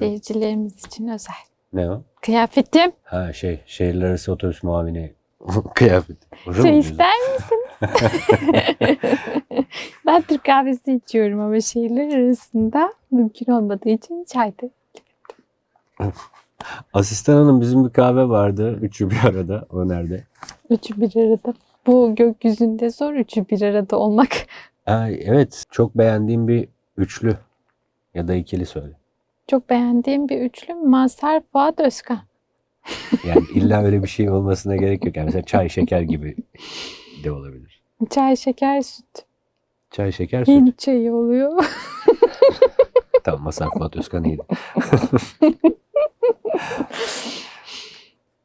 Seyircilerimiz için özel. Ne o? Kıyafetim. Ha şey şehirler arası otobüs muavini kıyafet. Hoşuma Çay gidiyor. ister misiniz? ben Türk kahvesi içiyorum ama şehirler arasında mümkün olmadığı için çaydı. Asistan hanım bizim bir kahve vardı. Üçü bir arada. O nerede? Üçü bir arada. Bu gökyüzünde zor üçü bir arada olmak. Ha, evet. Çok beğendiğim bir üçlü. Ya da ikili söyle. Çok beğendiğim bir üçlü Mazhar Fuat Özkan. Yani illa öyle bir şey olmasına gerek yok. Yani mesela çay şeker gibi de olabilir. Çay, şeker, süt. Çay şeker süt. Hint çayı oluyor. Tamam Masar Fuat Özkan iyiydi.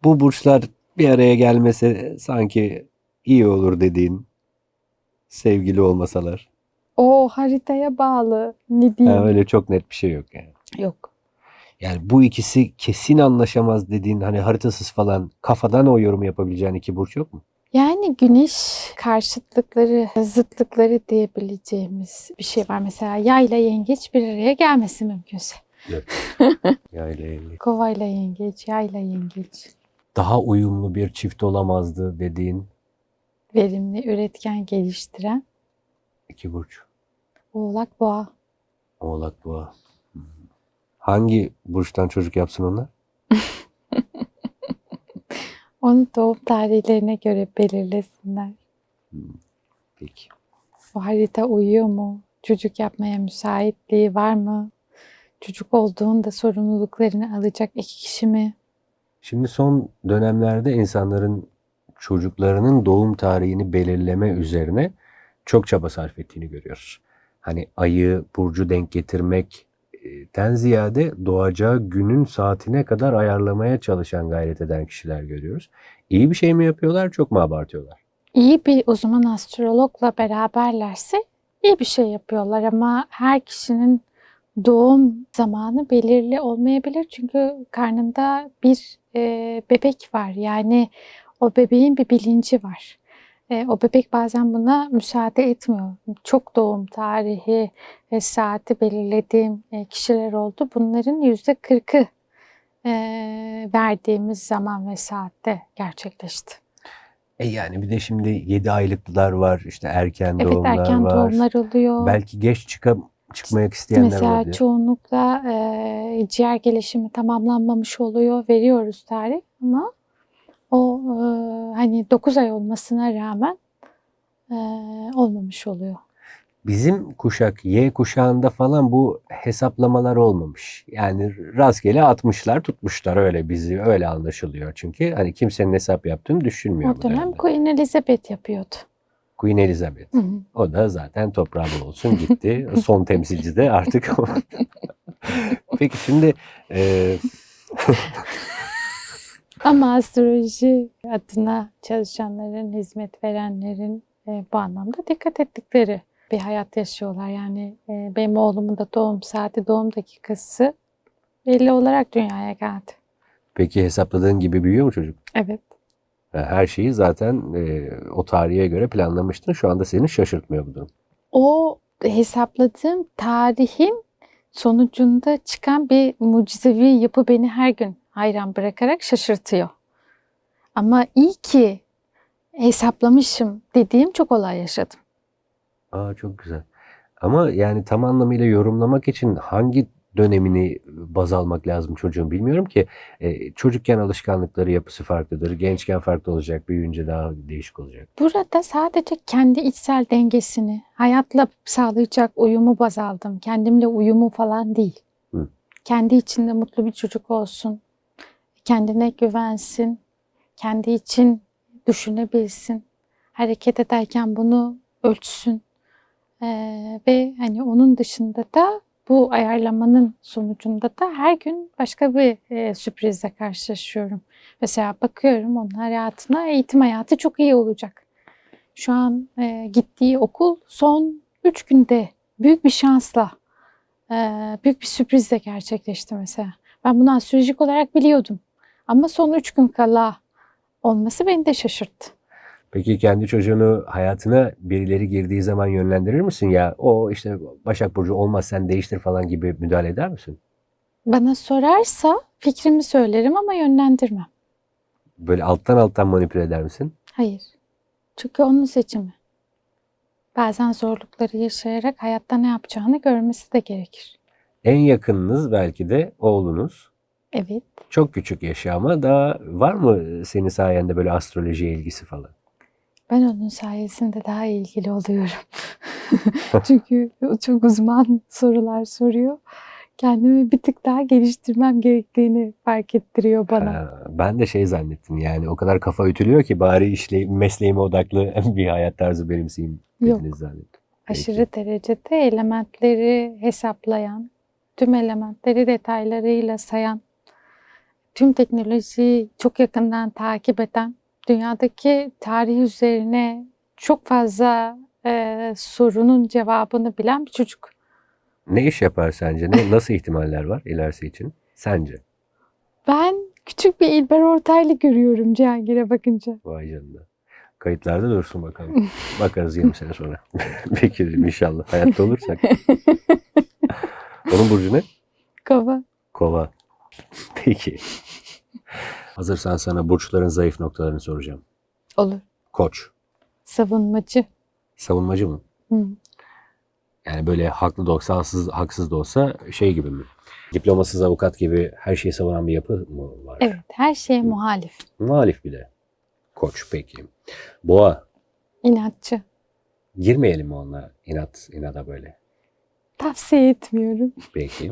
Bu burçlar bir araya gelmese sanki iyi olur dediğin sevgili olmasalar. o haritaya bağlı. Ne diyeyim? Ha, öyle çok net bir şey yok yani. Yok. Yani bu ikisi kesin anlaşamaz dediğin hani haritasız falan kafadan o yorumu yapabileceğin iki burç yok mu? Yani güneş karşıtlıkları, zıtlıkları diyebileceğimiz bir şey var. Mesela yayla yengeç bir araya gelmesi mümkünse. Yayla yengeç. Kovayla yengeç, yayla yengeç. Daha uyumlu bir çift olamazdı dediğin Verimli, üretken, geliştiren iki burç. oğlak boğa. Oğlak boğa. Hmm. Hangi burçtan çocuk yapsın onlar? Onu doğum tarihlerine göre belirlesinler. Peki. Bu harita uyuyor mu? Çocuk yapmaya müsaitliği var mı? Çocuk olduğunda sorumluluklarını alacak iki kişi mi? Şimdi son dönemlerde insanların çocuklarının doğum tarihini belirleme üzerine çok çaba sarf ettiğini görüyoruz. Hani ayı, burcu denk getirmekten ziyade doğacağı günün saatine kadar ayarlamaya çalışan gayret eden kişiler görüyoruz. İyi bir şey mi yapıyorlar, çok mu abartıyorlar? İyi bir uzman astrologla beraberlerse iyi bir şey yapıyorlar ama her kişinin doğum zamanı belirli olmayabilir çünkü karnında bir e, bebek var yani o bebeğin bir bilinci var. E, o bebek bazen buna müsaade etmiyor. Çok doğum tarihi ve saati belirlediğim e, kişiler oldu. Bunların yüzde kırkı e, verdiğimiz zaman ve saatte gerçekleşti. E yani bir de şimdi 7 aylıklar var, işte erken Evet doğumlar erken var. doğumlar oluyor. Belki geç çıka, çıkmak isteyenler Mesela olabilir. çoğunlukla e, ciğer gelişimi tamamlanmamış oluyor. Veriyoruz tarih ama o e, hani 9 ay olmasına rağmen e, olmamış oluyor. Bizim kuşak Y kuşağında falan bu hesaplamalar olmamış. Yani rastgele atmışlar tutmuşlar öyle bizi öyle anlaşılıyor. Çünkü hani kimsenin hesap yaptığını düşünmüyor. O dönem. Queen Elizabeth yapıyordu. Queen Elizabeth. Hı hı. O da zaten toprağı olsun gitti. Son temsilci de artık. Peki şimdi e, Ama astroloji adına çalışanların, hizmet verenlerin e, bu anlamda dikkat ettikleri bir hayat yaşıyorlar. Yani e, benim oğlumun da doğum saati, doğum dakikası belli olarak dünyaya geldi. peki hesapladığın gibi büyüyor mu çocuk? Evet. Her şeyi zaten e, o tarihe göre planlamıştın. Şu anda seni şaşırtmıyor bu durum. O hesapladığım tarihin sonucunda çıkan bir mucizevi yapı beni her gün hayran bırakarak şaşırtıyor. Ama iyi ki hesaplamışım dediğim çok olay yaşadım. Aa çok güzel. Ama yani tam anlamıyla yorumlamak için hangi dönemini baz almak lazım çocuğun bilmiyorum ki. E, çocukken alışkanlıkları yapısı farklıdır. Gençken farklı olacak. Büyüyünce daha değişik olacak. Burada sadece kendi içsel dengesini, hayatla sağlayacak uyumu baz aldım. Kendimle uyumu falan değil. Hı. Kendi içinde mutlu bir çocuk olsun. Kendine güvensin. Kendi için düşünebilsin. Hareket ederken bunu ölçsün. Ee, ve hani onun dışında da bu ayarlamanın sonucunda da her gün başka bir e, sürprizle karşılaşıyorum. Mesela bakıyorum onun hayatına eğitim hayatı çok iyi olacak. Şu an e, gittiği okul son 3 günde büyük bir şansla, e, büyük bir sürprizle gerçekleşti mesela. Ben bunu astrolojik olarak biliyordum. Ama son 3 gün kala olması beni de şaşırttı. Peki kendi çocuğunu hayatına birileri girdiği zaman yönlendirir misin ya? O işte Başak Burcu olmaz sen değiştir falan gibi müdahale eder misin? Bana sorarsa fikrimi söylerim ama yönlendirmem. Böyle alttan alttan manipüle eder misin? Hayır. Çünkü onun seçimi. Bazen zorlukları yaşayarak hayatta ne yapacağını görmesi de gerekir. En yakınınız belki de oğlunuz. Evet. Çok küçük yaşı ama daha var mı senin sayende böyle astrolojiye ilgisi falan? Ben onun sayesinde daha ilgili oluyorum. Çünkü o çok uzman sorular soruyor. Kendimi bir tık daha geliştirmem gerektiğini fark ettiriyor bana. Ha, ben de şey zannettim yani o kadar kafa ütülüyor ki bari işle, mesleğime odaklı bir hayat tarzı benimseyeyim Yok. dediniz zannettim. Peki. Aşırı derecede elementleri hesaplayan, tüm elementleri detaylarıyla sayan, tüm teknolojiyi çok yakından takip eden, dünyadaki tarih üzerine çok fazla e, sorunun cevabını bilen bir çocuk. Ne iş yapar sence? Ne, nasıl ihtimaller var ilerisi için? Sence? Ben küçük bir İlber Ortaylı görüyorum Cihangir'e bakınca. Vay canına. Kayıtlarda dursun bakalım. Bakarız 20 sene sonra. Bekleyelim inşallah. Hayatta olursak. Onun burcu ne? Kova. Kova. Peki. Hazırsan sana burçların zayıf noktalarını soracağım. Olur. Koç. Savunmacı. Savunmacı mı? Hı. Yani böyle haklı da olsa haksız, haksız da olsa şey gibi mi? Diplomasız avukat gibi her şeyi savunan bir yapı mı var? Evet, her şeye muhalif. Muhalif bir de. Koç peki. Boğa. İnatçı. Girmeyelim mi onunla inat, inada böyle? Tavsiye etmiyorum. Peki.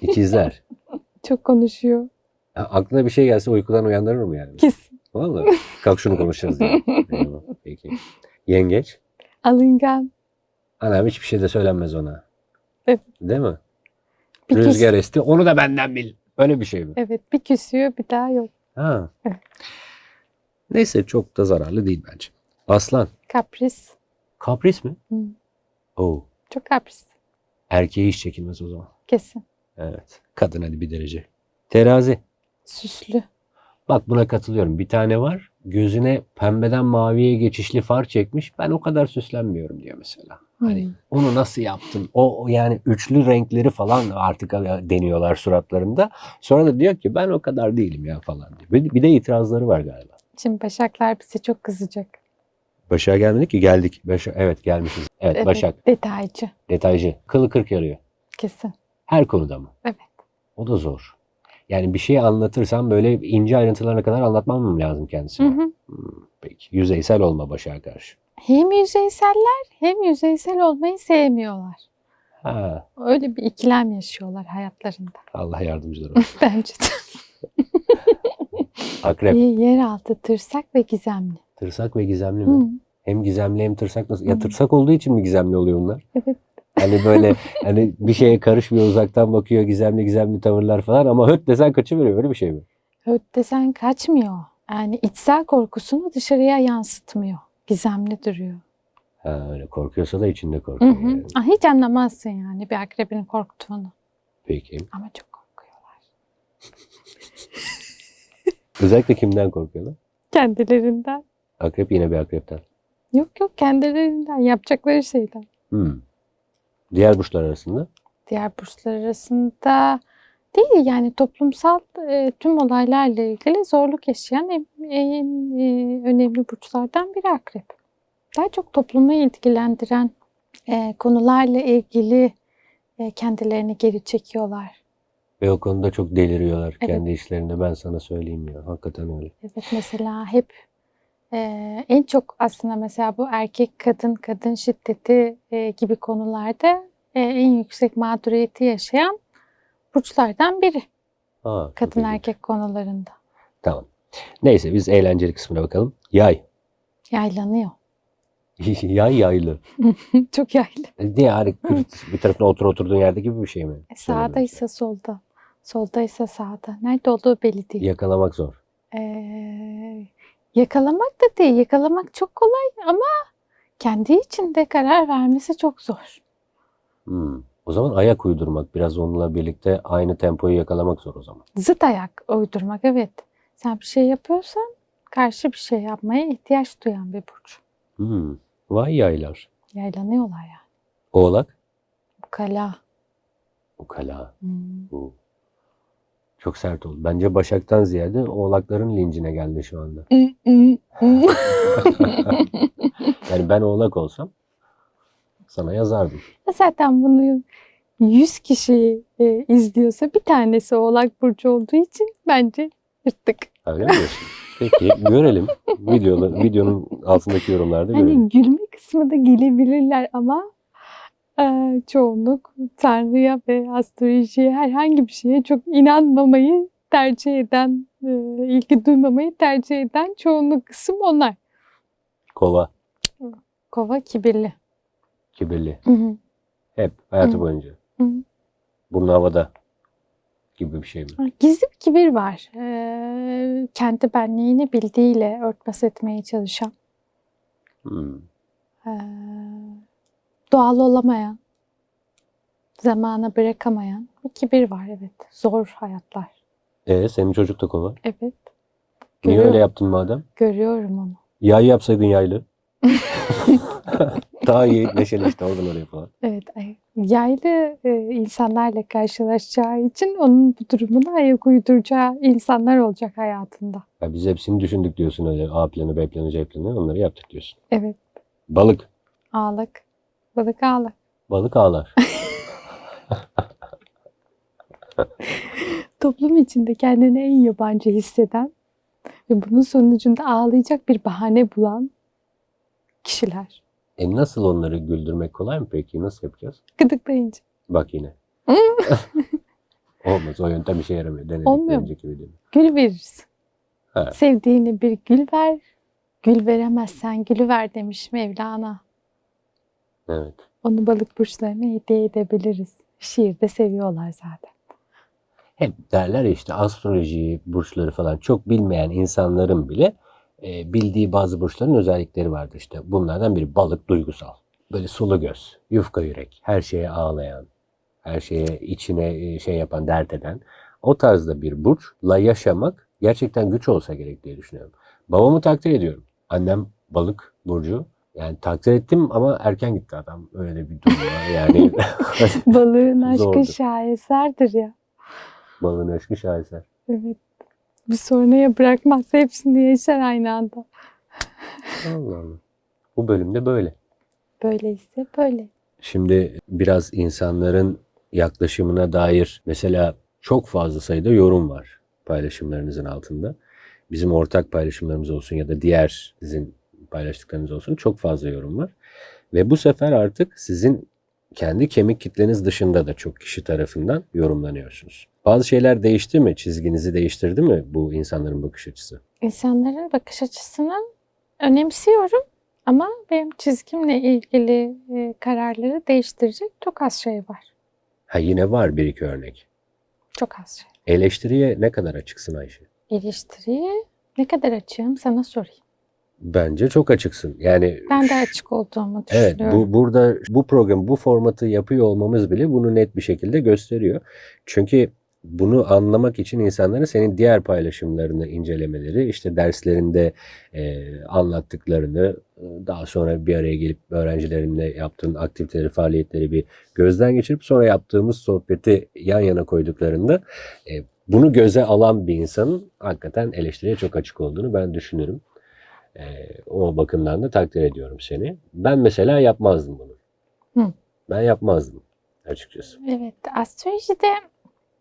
İkizler. Çok konuşuyor. Ha, Aklına bir şey gelse uykudan uyandırır mı yani? Kesin. Vallahi. Kalk şunu konuşacağız diye. Eyvallah, Peki. Yengeç. Alıngan. Anam hiçbir şey de söylenmez ona. Evet. Değil mi? Bir Rüzgar küs- esti. Onu da benden bil. Öyle bir şey mi? Evet bir küsüyor bir daha yok. Ha. Evet. Neyse çok da zararlı değil bence. Aslan. Kapris. Kapris mi? Hı. Oo. Çok kapris. Erkeğe hiç çekilmez o zaman. Kesin. Evet. Kadın hadi bir derece. Terazi. Süslü. Bak buna katılıyorum. Bir tane var. Gözüne pembeden maviye geçişli far çekmiş. Ben o kadar süslenmiyorum diyor mesela. Hani Hmm. onu nasıl yaptın? O yani üçlü renkleri falan artık deniyorlar suratlarında. Sonra da diyor ki ben o kadar değilim ya falan diyor. Bir, bir de itirazları var galiba. Şimdi Başaklar bize çok kızacak. Başak'a gelmedik ki geldik. Başak, evet gelmişiz. Evet, Evet, Başak Detaycı. detaycı. Kılı kırk yarıyor. Kesin. Her konuda mı? Evet. O da zor. Yani bir şey anlatırsam böyle ince ayrıntılarına kadar anlatmam mı lazım Hı kendisine? hı. Hmm, peki. Yüzeysel olma Başak'a karşı. Hem yüzeyseller hem yüzeysel olmayı sevmiyorlar. Ha, Öyle bir ikilem yaşıyorlar hayatlarında. Allah yardımcıları olsun. Bence de. Akrep. Yeraltı tırsak ve gizemli. Tırsak ve gizemli Hı. mi? Hem gizemli hem tırsak nasıl? Ya Hı. tırsak olduğu için mi gizemli oluyor bunlar? Evet. Hani böyle hani bir şeye karışmıyor uzaktan bakıyor gizemli gizemli tavırlar falan ama höt desen kaçıveriyor öyle bir şey mi? Öt desen kaçmıyor. Yani içsel korkusunu dışarıya yansıtmıyor. Gizemli duruyor. Ha öyle korkuyorsa da içinde Hı korkuyor hı. yani. Ah, Hiç anlamazsın yani bir akrebin korktuğunu. Peki. Ama çok korkuyorlar. Özellikle kimden korkuyorlar? Kendilerinden. Akrep yine bir akrepten. Yok yok kendilerinden yapacakları şeyden. Hmm. Diğer burçlar arasında Diğer burçlar arasında değil yani toplumsal e, tüm olaylarla ilgili zorluk yaşayan en, en, e, önemli burçlardan biri akrep. Daha çok toplumu ilgilendiren e, konularla ilgili e, kendilerini geri çekiyorlar. ve o konuda çok deliriyorlar Evet. kendi işlerinde ben sana söyleyeyim ya. Hakikaten öyle. Evet mesela hep e, en çok aslında mesela bu erkek kadın kadın şiddeti e, gibi konularda e, en yüksek mağduriyeti yaşayan burçlardan biri çok kadın ilginç. erkek konularında. Tamam. Neyse biz eğlenceli kısmına bakalım. Yay. Yaylanıyor. Yay yaylı. çok yaylı. Ne yani bir tarafına otur oturduğun yerde gibi bir şey mi? E, sağdaysa solda. Soldaysa sağda. Nerede olduğu belli değil. Yakalamak zor. Ee, yakalamak da değil. Yakalamak çok kolay ama kendi içinde karar vermesi çok zor. Hmm. O zaman ayak uydurmak biraz onunla birlikte aynı tempoyu yakalamak zor o zaman. Zıt ayak uydurmak evet. Sen bir şey yapıyorsan karşı bir şey yapmaya ihtiyaç duyan bir burç. Hmm. Vay yaylar. Yaylanıyorlar yani. Oğlak. Ukala. Ukala. Hmm. Bu. Çok sert oldu. Bence Başak'tan ziyade oğlakların lincine geldi şu anda. Yani ben oğlak olsam sana yazardım. Zaten bunu 100 kişi e, izliyorsa bir tanesi Oğlak Burcu olduğu için bence yırttık. Öyle mi diyorsun? Peki görelim. Videoda, videonun altındaki yorumlarda görelim. Hani gülme kısmı da gelebilirler ama çoğunluk Tanrı'ya ve astrolojiye herhangi bir şeye çok inanmamayı tercih eden, e, ilgi duymamayı tercih eden çoğunluk kısım onlar. Kova, Kova kibirli. kibirli. Hı hı. Hep hayatı Hı. boyunca. Hı. Burnu havada gibi bir şey mi? Gizli bir kibir var. E, kendi benliğini bildiğiyle örtbas etmeye çalışan, Hmm. e, doğal olamayan, zamana bırakamayan bir kibir var evet. Zor hayatlar. E senin çocuk da kova. Evet. Niye Görüyorum. öyle yaptın madem? Görüyorum onu. Yay yapsaydın yaylı. Daha iyi neşeli işte oradan oraya falan. Evet. ay- Yaylı e, insanlarla karşılaşacağı için onun bu durumuna ayak uyduracağı insanlar olacak hayatında. Ya biz hepsini düşündük diyorsun öyle A planı, B planı, C planı onları yaptık diyorsun. Evet. Balık. Ağlık. Balık ağlık. Balık ağlar. Toplum içinde kendini en yabancı hisseden ve bunun sonucunda ağlayacak bir bahane bulan kişiler. E nasıl onları güldürmek kolay mı peki? Nasıl yapacağız? Gıdıklayınca. Bak yine. Olmaz. O yöntem işe yaramıyor. Denedik Olmuyor mu? önceki videoda. Gül verirsin. Evet. Sevdiğine bir gül ver. Gül veremezsen gülü ver demiş Mevlana. Evet. Onu balık burçlarına hediye edebiliriz. Şiirde seviyorlar zaten. Hep derler işte astrolojiyi, burçları falan çok bilmeyen insanların bile e, bildiği bazı burçların özellikleri vardır işte. Bunlardan biri balık duygusal. Böyle sulu göz, yufka yürek, her şeye ağlayan, her şeye içine e, şey yapan, dert eden. O tarzda bir burçla yaşamak gerçekten güç olsa gerek diye düşünüyorum. Babamı takdir ediyorum. Annem balık burcu. Yani takdir ettim ama erken gitti adam. Öyle de bir durum var. Yani Balığın aşkı Zordur. şaheserdir ya. balığın aşkı şaheser. Evet. Bir sonraya bırakmaz. Hepsini yaşar aynı anda. Allah Allah. Bu bölümde böyle. Böyleyse böyle. Şimdi biraz insanların yaklaşımına dair mesela çok fazla sayıda yorum var paylaşımlarınızın altında. Bizim ortak paylaşımlarımız olsun ya da diğer sizin paylaştıklarınız olsun çok fazla yorum var. Ve bu sefer artık sizin kendi kemik kitleniz dışında da çok kişi tarafından yorumlanıyorsunuz. Bazı şeyler değişti mi? Çizginizi değiştirdi mi bu insanların bakış açısı? İnsanların bakış açısını önemsiyorum ama benim çizgimle ilgili e, kararları değiştirecek çok az şey var. Ha yine var bir iki örnek. Çok az şey. Eleştiriye ne kadar açıksın Ayşe? Eleştiriye ne kadar açığım sana sorayım. Bence çok açıksın. Yani Ben de açık olduğumu Evet, düşünüyorum. bu burada bu program, bu formatı yapıyor olmamız bile bunu net bir şekilde gösteriyor. Çünkü bunu anlamak için insanların senin diğer paylaşımlarını incelemeleri, işte derslerinde e, anlattıklarını, daha sonra bir araya gelip öğrencilerinle yaptığın aktiviteleri, faaliyetleri bir gözden geçirip sonra yaptığımız sohbeti yan yana koyduklarında e, bunu göze alan bir insanın hakikaten eleştiriye çok açık olduğunu ben düşünürüm. E, o bakımdan da takdir ediyorum seni. Ben mesela yapmazdım bunu. Hı. Ben yapmazdım açıkçası. Evet, astrolojide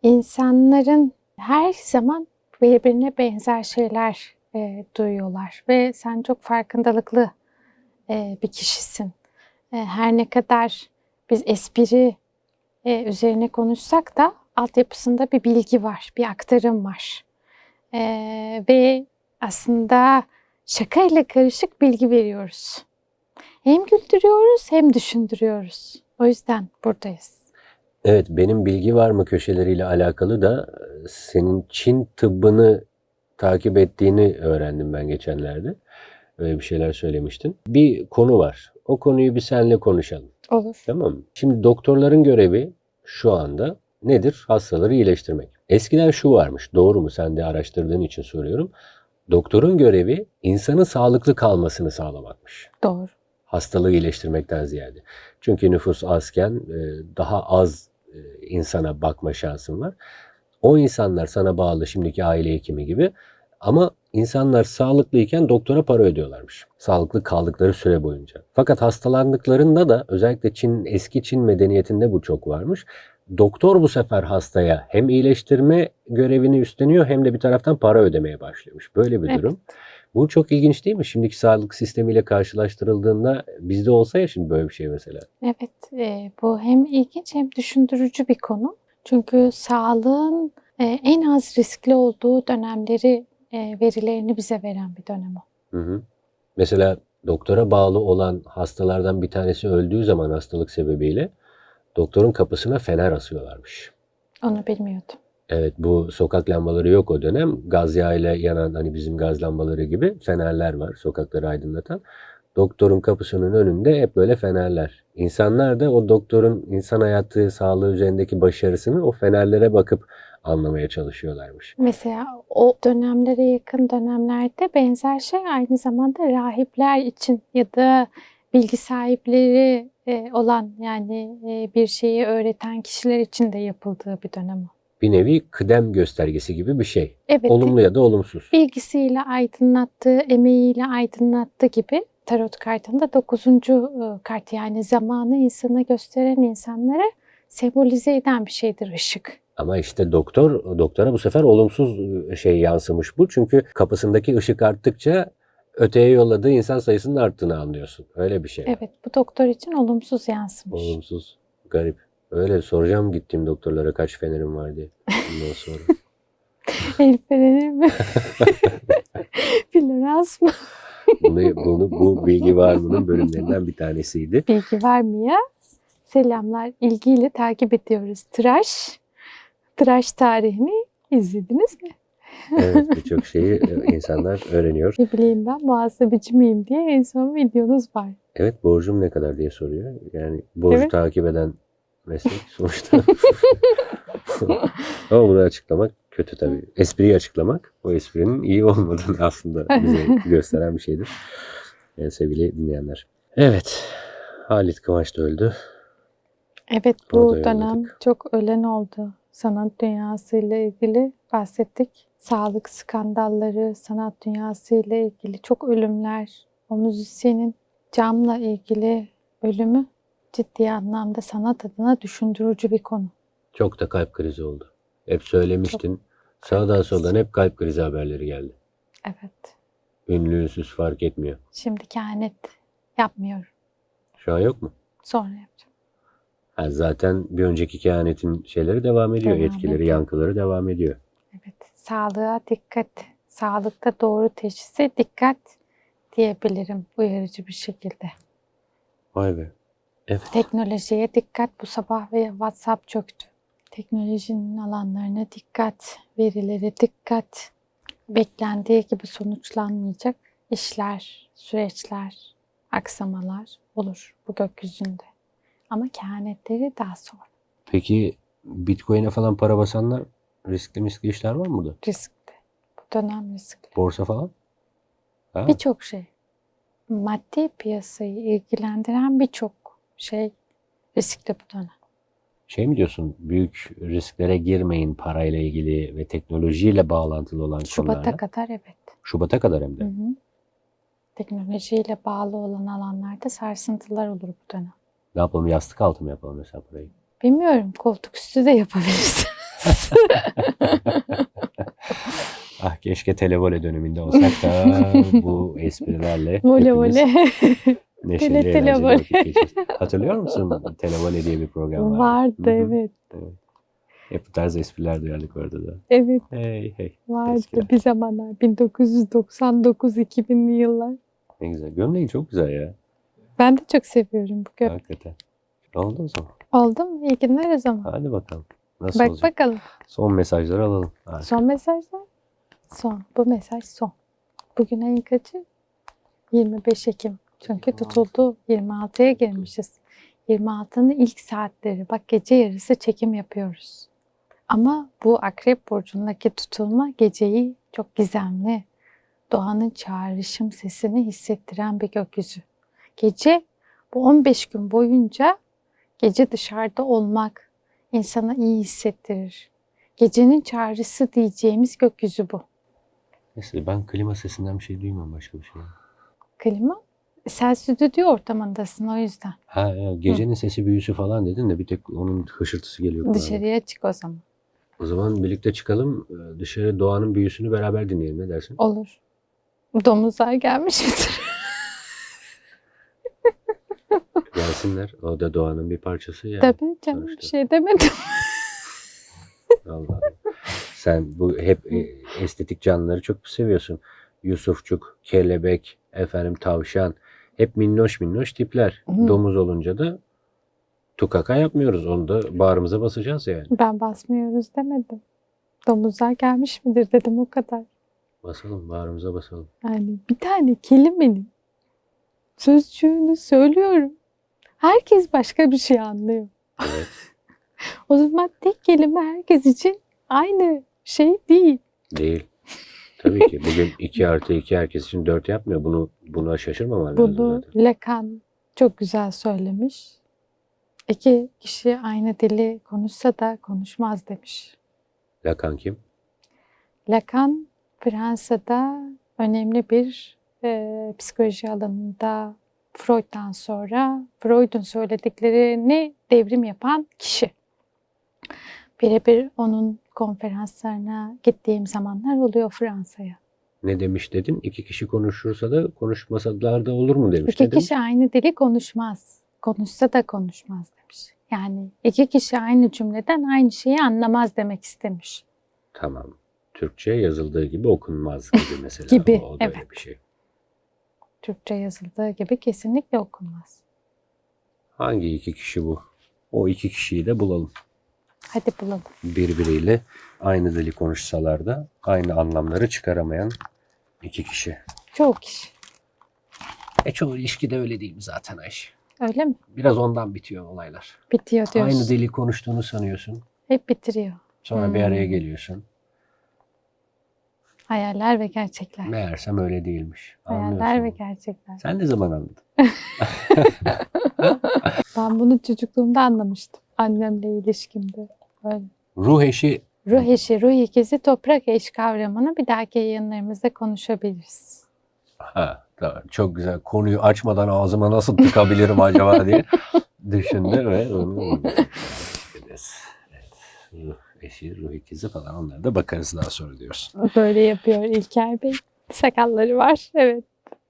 insanların her zaman birbirine benzer şeyler e, duyuyorlar ve sen çok farkındalıklı e, bir kişisin. E, her ne kadar biz espri e, üzerine konuşsak da altyapısında bir bilgi var, bir aktarım var. E, ve aslında şakayla karışık bilgi veriyoruz. Hem güldürüyoruz hem düşündürüyoruz. O yüzden buradayız. Evet benim bilgi var mı köşeleriyle alakalı da senin Çin tıbbını takip ettiğini öğrendim ben geçenlerde. Öyle bir şeyler söylemiştin. Bir konu var. O konuyu bir seninle konuşalım. Olur. Tamam mı? Şimdi doktorların görevi şu anda nedir? Hastaları iyileştirmek. Eskiden şu varmış. Doğru mu? Sen de araştırdığın için soruyorum. Doktorun görevi insanın sağlıklı kalmasını sağlamakmış. Doğru. hastalığı iyileştirmekten ziyade. Çünkü nüfus azken e, daha az e, insana bakma şansın var. O insanlar sana bağlı şimdiki aile hekimi gibi. Ama insanlar sağlıklıyken doktora para ödüyorlarmış. Sağlıklı kaldıkları süre boyunca. Fakat hastalandıklarında da özellikle Çin eski Çin medeniyetinde bu çok varmış. Doktor bu sefer hastaya hem iyileştirme görevini üstleniyor hem de bir taraftan para ödemeye başlamış. Böyle bir Evet. durum. Bu çok ilginç değil mi? Şimdiki sağlık sistemiyle karşılaştırıldığında bizde olsa ya şimdi böyle bir şey mesela. Evet, e, bu hem ilginç hem düşündürücü bir konu. Çünkü sağlığın e, en az riskli olduğu dönemleri e, verilerini bize veren bir dönem o. Hı hı. Mesela doktora bağlı olan hastalardan bir tanesi öldüğü zaman hastalık sebebiyle doktorun kapısına fener asıyorlarmış. Onu bilmiyordum. Evet bu sokak lambaları yok o dönem. Gaz yağıyla yanan hani bizim gaz lambaları gibi fenerler var sokakları aydınlatan. Doktorun kapısının önünde hep böyle fenerler. İnsanlar da o doktorun insan hayatı, sağlığı üzerindeki başarısını o fenerlere bakıp anlamaya çalışıyorlarmış. Mesela o dönemlere yakın dönemlerde benzer şey aynı zamanda rahipler için ya da bilgi sahipleri e, olan yani e, bir şeyi öğreten kişiler için de yapıldığı bir dönem o. Bir nevi kıdem göstergesi gibi bir şey. Evet, Olumlu ya da olumsuz. bilgisiyle aydınlattığı, emeğiyle aydınlattığı gibi tarot kartında dokuzuncu e, kart yani zamanı insana gösteren insanlara sembolize eden bir şeydir ışık. Ama işte doktor doktora bu sefer olumsuz şey yansımış bu. Çünkü kapısındaki ışık arttıkça öteye yolladığı insan sayısının arttığını anlıyorsun. Öyle bir şey. Evet bu doktor için olumsuz yansımış. Olumsuz, garip. Öyle soracağım gittiğim doktorlara kaç fenerim var diye. Bundan sonra. El freni mi? Florans mı? Bunu, bunu, bu bilgi var bunun bölümlerinden bir tanesiydi. Bilgi vermeye selamlar. İlgiyle takip ediyoruz. Tıraş. Tıraş tarihini izlediniz mi? Evet birçok şeyi e, insanlar öğreniyor. Ne bileyim ben muhasebeci miyim diye en son videonuz var. Evet borcum ne kadar diye soruyor. Yani borcu Evet. takip eden meslek sonuçta. Ama bunu açıklamak kötü tabii. Espriyi açıklamak o esprinin iyi olmadığını aslında bize gösteren bir şeydir. Yani sevgili dinleyenler. Evet. Halit Kıvanç da öldü. Evet bu dönem yolladık. çok ölen oldu. Sanat dünyasıyla ilgili bahsettik. Sağlık skandalları, sanat dünyasıyla ilgili çok ölümler. O müzisyenin camla ilgili ölümü ciddi anlamda sanat adına düşündürücü bir konu. Çok da kalp krizi oldu. Hep söylemiştin. Sağdan soldan hep kalp krizi haberleri geldi. Evet. Ünlü ünsüz fark etmiyor. Şimdi kehanet yapmıyorum. Şu an yok mu? Sonra yapacağım. Ha, zaten bir önceki kehanetin şeyleri devam ediyor. Devam Etkileri, ediyor. yankıları devam ediyor. Evet. Sağlığa dikkat. Sağlıkta doğru teşhise dikkat diyebilirim uyarıcı bir şekilde. Vay be. Evet. Teknolojiye dikkat bu sabah ve WhatsApp çöktü. Teknolojinin alanlarına dikkat, verilere dikkat. Beklendiği gibi sonuçlanmayacak işler, süreçler, aksamalar olur bu gökyüzünde. Ama kehanetleri daha sonra. Peki Bitcoin'e falan para basanlar riskli miskli işler var mı burada? Riskli. Bu dönem riskli. Borsa falan? Ha? Birçok şey. Maddi piyasayı ilgilendiren birçok şey riskli bu dönem. Şey mi diyorsun? Büyük risklere girmeyin parayla ilgili ve teknolojiyle bağlantılı olan Şubat'a konularda. kadar evet. Şubat'a kadar hem de. Hı hı. Teknolojiyle bağlı olan alanlarda sarsıntılar olur bu dönem. Ne yapalım? Yastık altı mı yapalım mesela parayı? Bilmiyorum koltuk üstü de yapabilirsiniz. Ah keşke televole döneminde olsak da bu esprilerle vole vole. neşeli, Tele- televole. Hatırlıyor musun? Televole diye bir program vardı. Vardı hı. evet. Hep bu tarz espriler duyardık orada da. Evet Hey hey. vardı Eskiler. bir zamanlar 1999-2000'li yıllar. Ne güzel. Gömleğin çok güzel ya. Ben de çok seviyorum bu gö- Hakikaten. Oldu o zaman. Oldu mu? İyi günler o zaman. Hadi bakalım. Nasıl Bak olacak? bakalım. Son mesajları alalım. Hadi. Son mesajlar. Son. Bu mesaj son. Bugün ayın kaçı? 25 Ekim. Çünkü 26. tutuldu. 26'ya girmişiz. 26'nın ilk saatleri. Bak gece yarısı çekim yapıyoruz. Ama bu Akrep Burcu'ndaki tutulma geceyi çok gizemli, doğanın çağrışım sesini hissettiren bir gökyüzü. Gece bu 15 gün boyunca gece dışarıda olmak insana iyi hissettirir. Gecenin çağrısı diyeceğimiz gökyüzü bu. Neyse ben klima sesinden bir şey duymuyorum başka bir şey. Klima. Sen stüdyo ortamındasın o yüzden. Ha ya, gecenin sesi büyüsü falan dedin de bir tek onun hışırtısı geliyor. Dışarıya çık o zaman. O zaman birlikte çıkalım. e, Dışarı doğanın büyüsünü beraber dinleyelim. Ne dersin? Olur. Domuzlar gelmiş midir? Gelsinler. O da doğanın bir parçası ya. Tabii canım bir sonuçta. şey demedim. Allah Allah. Sen bu hep e, estetik canlıları çok seviyorsun. Yusufçuk, kelebek, efendim tavşan. Hep minnoş minnoş tipler. Hı. Domuz olunca da tukaka yapmıyoruz. Onu da bağrımıza basacağız yani. Ben basmıyoruz demedim. Domuzlar gelmiş midir dedim o kadar. Basalım, bağrımıza basalım. Yani bir tane kelimenin sözcüğünü söylüyorum. Herkes başka bir şey anlıyor. Evet. O zaman tek kelime herkes için aynı şey değil. Değil. Tabii ki. Bugün 2 artı 2 herkes için 4 yapmıyor. Bunu buna şaşırmaman lazım Bunu. Lacan çok güzel söylemiş. İki kişi aynı dili konuşsa da konuşmaz demiş. Lacan kim? Lacan Fransa'da önemli bir e, psikoloji alanında Freud'dan sonra Freud'un söylediklerini devrim yapan kişi. Birebir onun konferanslarına gittiğim zamanlar oluyor Fransa'ya. Ne demiş dedin? İki kişi konuşursa da konuşmasalar da olur mu demiş. İki demiş? kişi aynı dili konuşmaz. Konuşsa da konuşmaz demiş. Yani iki kişi aynı cümleden aynı şeyi anlamaz demek istemiş. Tamam. Türkçe yazıldığı gibi okunmaz gibi mesela. Gibi, O, o da evet. bir şey. Türkçe yazıldığı gibi kesinlikle okunmaz. Hangi iki kişi bu? O iki kişiyi de bulalım. Hadi bulalım. Birbiriyle aynı dili konuşsalar da aynı anlamları çıkaramayan iki kişi. Çoğu kişi. E çoğu ilişkide öyle değil mi zaten Ayşe? Öyle mi? Biraz ondan bitiyor olaylar. Bitiyor diyorsun. Aynı dili konuştuğunu sanıyorsun. Hep bitiriyor. Sonra bir Hmm. araya geliyorsun. Hayaller ve gerçekler. Meğersem öyle değilmiş. Hayaller ve Anlıyorsun. gerçekler. Sen ne zaman anladın? Ben bunu çocukluğumda anlamıştım. Annemle ilişkimde. Öyle. Ruh eşi Ruh eşi, ruh ikizi, toprak eş kavramını bir dahaki yayınlarımızda konuşabiliriz. Ha, tamam. Çok güzel. Konuyu açmadan ağzıma nasıl tıkabilirim acaba diye düşündü ve onu Evet. Eşi, ruh ikizi falan onlara da bakarız daha sonra diyoruz. Böyle yapıyor İlker Bey. Sakalları var. Evet.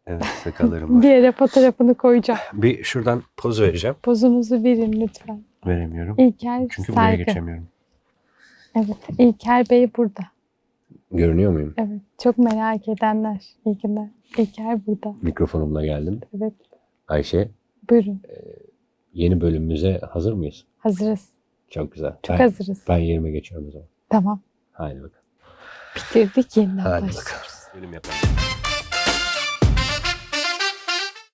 Evet sakallarım var. Bir yere fotoğrafını koyacağım. Bir şuradan poz vereceğim. Pozunuzu verin lütfen. Veremiyorum. İlker Çünkü buraya saygı. geçemiyorum. Evet. İlker Bey burada. Görünüyor muyum? Evet. Çok merak edenler. İyi günler. İlker burada. Mikrofonumla geldim. Evet. Ayşe Buyurun. yeni bölümümüze hazır mıyız? Hazırız. Çok güzel. Çok ben, hazırız. ben yerime geçiyorum o zaman. Tamam. Haydi bakalım. Bitirdik yeniden Hadi başlıyoruz. bakalım. Bölüm yapalım.